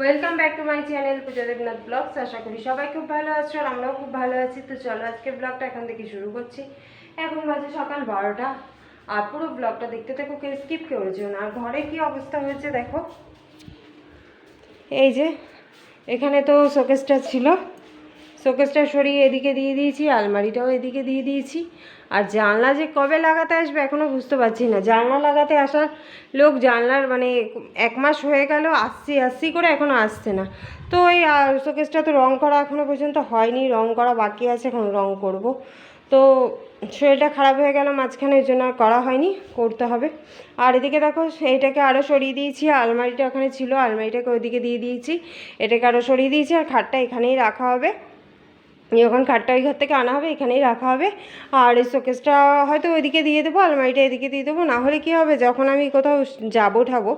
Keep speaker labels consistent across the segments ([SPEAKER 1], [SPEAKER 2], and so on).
[SPEAKER 1] Welcome back to my channel Puja Debnath vlogs আশা করি সবাই খুব ভালো আছো আর আমরাও খুব ভালো আছি। তো চলো আজকে ব্লগটা এখান থেকে শুরু করছি। এখন বাজে সকাল বারোটা। আর পুরো ব্লগটা দেখতে থাকো, কেউ স্কিপ কেউ না। আর ঘরে কি অবস্থা হয়েছে দেখো। এই যে, এখানে তো শোকেসটা ছিল। শোকেসটা সরিয়ে এদিকে দিয়ে দিয়েছি, আলমারিটাও এদিকে দিয়ে দিয়েছি। আর জানলা যে কবে লাগাতে আসবে এখনও বুঝতে পারছি না। জানলা লাগাতে আসার লোক জানলার মানে এক মাস হয়ে গেল, আসছি আসছি করে এখনও আসছে না। তো ওই শোকেসটা তো রং করা এখনও পর্যন্ত হয়নি, রং করা বাকি আছে, এখন রং করব। তো শরীরটা খারাপ হয়ে গেল, মাঝখানে ওই জন্য আর করা হয়নি, করতে হবে। আর এদিকে দেখো এইটাকে আরও সরিয়ে দিয়েছি, আলমারিটা ওখানে ছিল, আলমারিটাকে ওইদিকে দিয়ে দিয়েছি। এটাকে আরও সরিয়ে দিয়েছি, আর খাটটা এখানেই রাখা হবে। যখন খাটটা ওই ঘর থেকে আনা হবে, এখানেই রাখা হবে। আর এই শোকেসটা হয়তো ওইদিকে দিয়ে দেবো, আলমারিটা এদিকে দিয়ে দেবো, না হলে কী হবে, যখন আমি কোথাও যাব ঠাবো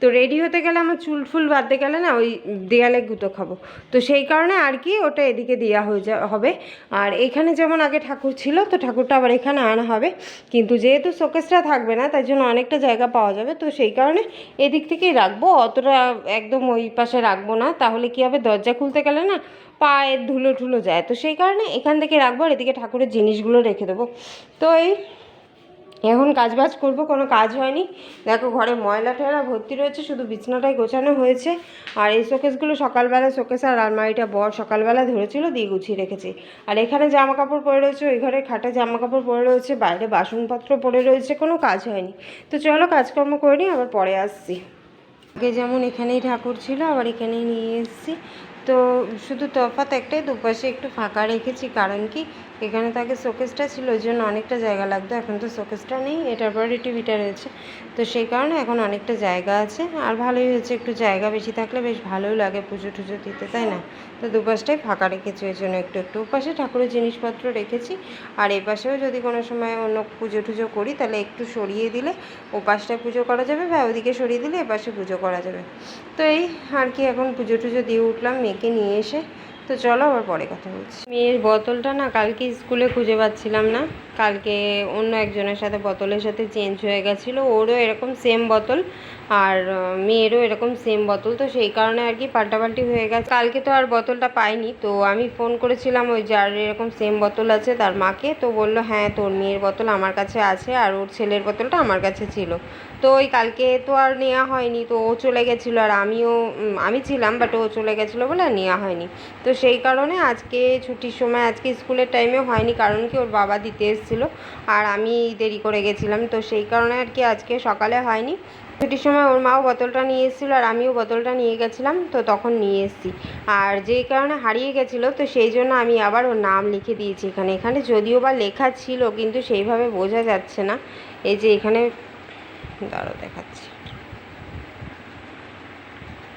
[SPEAKER 1] তো রেডি হতে গেলে আমার চুল ফুল বাঁধতে গেলে না ওই দেয়ালে গুঁতো খাব। তো সেই কারণে আর কি ওটা এদিকে দেওয়া হয়ে যা, হবে। আর এখানে যেমন আগে ঠাকুর ছিল, তো ঠাকুরটা আবার এখানে আনা হবে। কিন্তু যেহেতু শোকেসটা থাকবে না, তাই জন্য অনেকটা জায়গা পাওয়া যাবে, তো সেই কারণে এদিক থেকেই রাখব। অতটা একদম ওই পাশে রাখব না, তাহলে কী হবে, দরজা খুলতে গেলে না পায়ের ধুলো ঠুলো যায়। তো সেই কারণে এখান থেকে রাখব আর এদিকে ঠাকুরের জিনিসগুলো রেখে দেবো। তো এই এখন কাজ বাজ করব, কোনো কাজ হয়নি। দেখো ঘরে ময়লা টয়লা ভর্তি রয়েছে, শুধু বিছনাটাই গোছানো হয়েছে। আর এই শোকেসগুলো সকালবেলা শোকেস আর আলমারিটা বর সকালবেলা ধরেছিল, দিয়ে গুছিয়ে রেখেছি। আর এখানে জামা কাপড় পরে রয়েছে, ওই ঘরে খাটে জামা কাপড় পরে রয়েছে, বাইরে বাসনপত্র পড়ে রয়েছে, কোনো কাজ হয়নি। তো চলো কাজকর্ম করে নিই, আবার পরে আসছি। আগে যেমন এখানেই ঠাকুর ছিল, আবার এখানেই নিয়ে এসেছি। তো শুধু তফাৎ একটাই, দুপাশে একটু ফাঁকা রেখেছি, কারণ কি? এখানে তো আগে শোকেসটা ছিল, ওই জন্য অনেকটা জায়গা লাগতো, এখন তো শোকেসটা নেই, এটার পরে টিভিটা রয়েছে। তো সেই কারণে এখন অনেকটা জায়গা আছে, আর ভালোই হয়েছে, একটু জায়গা বেশি থাকলে বেশ ভালোই লাগে পুজো টুজো দিতে, তাই না? তো দুপাশটাই ফাঁকা রেখেছি, ওই জন্য একটু একটু পাশে ঠাকুরের জিনিসপত্র রেখেছি, আর এই পাশেও যদি কোনো সময় অন্য পুজো টুজো করি, তাহলে একটু সরিয়ে দিলে ও পুজো করা যাবে, বা ওদিকে সরিয়ে দিলে এ পাশে পুজো করা যাবে। তো এই আর কি, এখন পুজো টুজো দিয়ে উঠলাম মেয়েকে নিয়ে এসে, তো চলো আবার পরে কথা বলছি। মেয়ের বোতলটা না কালকে স্কুলে খুঁজে পাচ্ছিলাম না। কালকে অন্য একজনের সাথে বোতলের সাথে চেঞ্জ হয়ে গেছিল, ওরও এরকম সেম বোতল আর মেয়েরও এরকম সেম বোতল, তো সেই কারণে আর কি পাল্টাপাল্টি হয়ে গেছে। কালকে তো আর বোতলটা পাইনি, তো আমি ফোন করেছিলাম ওই যার এরকম সেম বোতল আছে তার মাকে, তো বলল হ্যাঁ তোর মেয়ের বোতল আমার কাছে আছে আর ওর ছেলের বোতলটা আমার কাছে ছিল। তো ওই কালকে তো আর নেওয়া হয়নি, তো ও চলে গেছিল আর আমিও আমি ছিলাম বাট ও চলে গেছিল বলে আর নেওয়া হয়নি। তো সেই কারণে আজকে ছুটির সময়, আজকে স্কুলের টাইমেও হয়নি, কারণ কি ওর বাবা দিতে এসেছিল। আর আমি দেরি করে গেছিলাম, তো সেই কারণে আর কি আজকে সকালে হয়নি। ছুটির সময় ওর মাও বোতলটা নিয়ে এসেছিল আর আমিও বোতলটা নিয়ে গেছিলাম, তো তখন নিয়ে এসেছি। আর যেই কারণে হারিয়ে গেছিল, তো সেই জন্য আমি আবার ওর নাম লিখে দিয়েছি এখানে। এখানে যদিও বা লেখা ছিল, কিন্তু সেইভাবে বোঝা যাচ্ছে না। এই যে এখানে দাঁড়ো দেখাচ্ছি।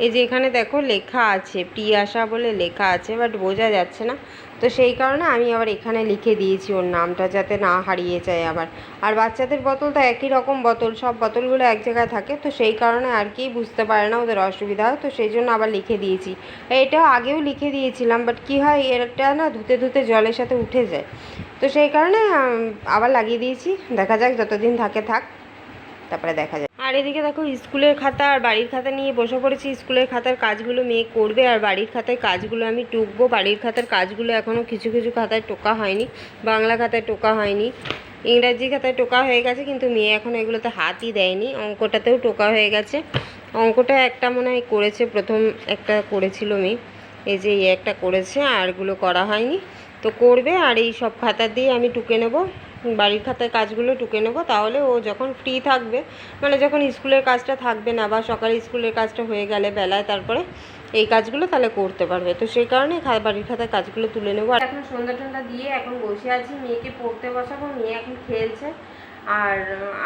[SPEAKER 1] এই যে এখানে দেখো লেখা আছে, প্রিয়াশা বলে লেখা আছে বাট বোঝা যাচ্ছে না। তো সেই কারণে আমি আবার এখানে লিখে দিয়েছি ওর নামটা যাতে না হারিয়ে যায় আবার। আর বাচ্চাদের বোতল তো একই রকম বোতল, সব বোতলগুলো এক জায়গায় থাকে, তো সেই কারণে আর কি বুঝতে পারে না ওদের অসুবিধা হয় তো সেই জন্য আবার লিখে দিয়েছি। এটা আগেও লিখে দিয়েছিলাম বাট কি হয় এটা না ধুতে ধুতে জলের সাথে উঠে যায়। তো সেই কারণে আবার লাগিয়ে দিয়েছি। দেখা যাক যতদিন থাকে থাক, তারপরে দেখা যায় আর এদিকে দেখো, স্কুলের খাতা আর বাড়ির খাতা নিয়ে বসে পড়েছি। স্কুলের খাতার কাজগুলো মেয়ে করবে আর বাড়ির খাতায় কাজগুলো আমি টুকবো। বাড়ির খাতার কাজগুলো এখনও কিছু কিছু খাতায় টোকা হয়নি। বাংলা খাতায় টোকা হয়নি। ইংরাজি খাতায় টোকা হয়ে গেছে, কিন্তু মেয়ে এখন এগুলোতে হাতই দেয়নি। অঙ্কটাতেও টোকা হয়ে গেছে। অঙ্কটা একটা মনে হয় করেছে, প্রথম একটা করেছিল মেয়ে। এই যে এই একটা করেছে আরগুলো করা হয়নি। তো করবে আর এই সব খাতা দিয়ে আমি টুকে নেব। বাড়ির খাতায় কাজগুলো টুকে নেব, তাহলে ও যখন ফ্রি থাকবে মানে যখন স্কুলের কাজটা থাকবে না বা সকালে স্কুলের কাজটা হয়ে গেলে বেলায় তারপরে এই কাজগুলো তাহলে করতে পারবে। তো সেই কারণে বাড়ির খাতায় কাজগুলো তুলে নেব। আর এখন সন্ধ্যা টন্ধ্যা দিয়ে এখন বসে আছি, মেয়েকে পড়তে বসাবো, মেয়ে এখন খেলছে। আর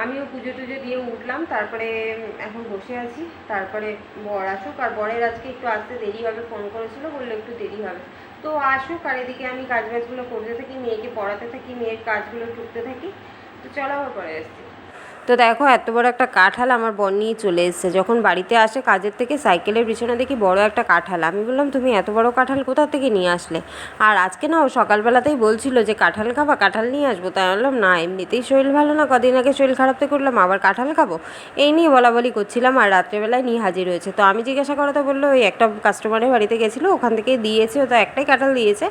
[SPEAKER 1] আমিও পুজো টুজো দিয়ে উঠলাম, তারপরে এখন বসে আছি। তারপরে বর আসুক, আর বরের আজকে একটু আসতে দেরি হবে ফোন করেছিল, বলল একটু দেরি হবে। তো আসুক, আর এদিকে আমি কাজ বাজগুলো করতে থাকি, মেয়েকে পড়াতে থাকি, মেয়ের কাজগুলো টুকতে থাকি। তো চলো আবার পরে আসছি। তো দেখো, এত বড় একটা কাঁঠাল আমার বোন নিয়ে চলে এসেছে। যখন বাড়িতে আসে কাজের থেকে, সাইকেলের পিছনে দেখি বড় একটা কাঁঠাল। আমি বললাম, তুমি এত বড় কাঁঠাল কোথা থেকে নিয়ে আসলে? আর আজকে না ও সকালবেলাতেই বলছিল যে, কাঁঠাল খাবা, কাঁঠাল নিয়ে আসব। তাই বললাম, না, এমনিতেই শরীর ভালো না, কদিন আগে শরীর খারাপ থেকে উঠলাম, আবার কাঁঠাল খাব? এই নিয়ে বলা বলি করছিলাম আর রাত্রেবেলায় নিয়ে হাজির হয়েছে। তো আমি জিজ্ঞাসা করাতে বলল, ওই একটা কাস্টমারের বাড়িতে গেছিল, ওখান থেকে দিয়েছে, ও তো একটাই কাঁঠাল দিয়েছে।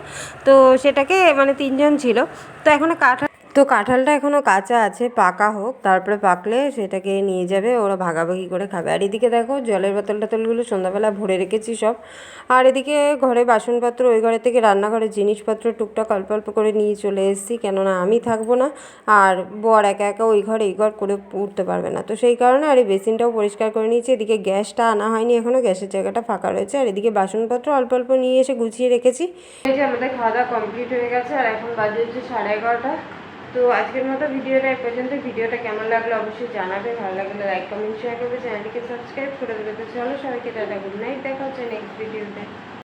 [SPEAKER 1] তো সেটাকে মানে তিনজন ছিল। তো এখনও কাঁঠাল তো কাঁঠালটা এখনও কাঁচা আছে, পাকা হোক, তারপরে পাকলে সেটাকে নিয়ে যাবে, ওরা ভাগাভাগি করে খাবে। আর এদিকে দেখো, জলের বোতল টোতলগুলো সন্ধ্যাবেলা ভরে রেখেছি সব। আর এদিকে ঘরে বাসনপত্র, ওই ঘরে থেকে রান্নাঘরের জিনিসপত্র টুকটাক অল্প অল্প করে নিয়ে চলে এসেছি, কেননা আমি থাকব না। আর বর একা একা ওই ঘর, এই ঘর করে উঠতে পারবে না। তো সেই কারণে আর এই বেসিনটাও পরিষ্কার করে নিয়েছি। এদিকে গ্যাসটা আনা হয়নি এখনও গ্যাসের জায়গাটা ফাঁকা রয়েছে। আর এদিকে বাসনপত্র অল্প অল্প নিয়ে এসে গুছিয়ে রেখেছি। আমাদের খাওয়া দাওয়া কমপ্লিট হয়ে গেছে, আর এখন বাজে হচ্ছে সাড়ে এগারোটা। তো আজকের মতো ভিডিওটা এ পর্যন্ত। ভিডিওটা কেমন লাগল অবশ্যই জানাবে। ভালো লাগলে লাইক কমেন্ট শেয়ার করবে। চ্যানেলটিকে সাবস্ক্রাইব করে দেবে। তো চলো সবাইকে টাটা গুড নাইট দেখা হচ্ছে নেক্সট ভিডিওতে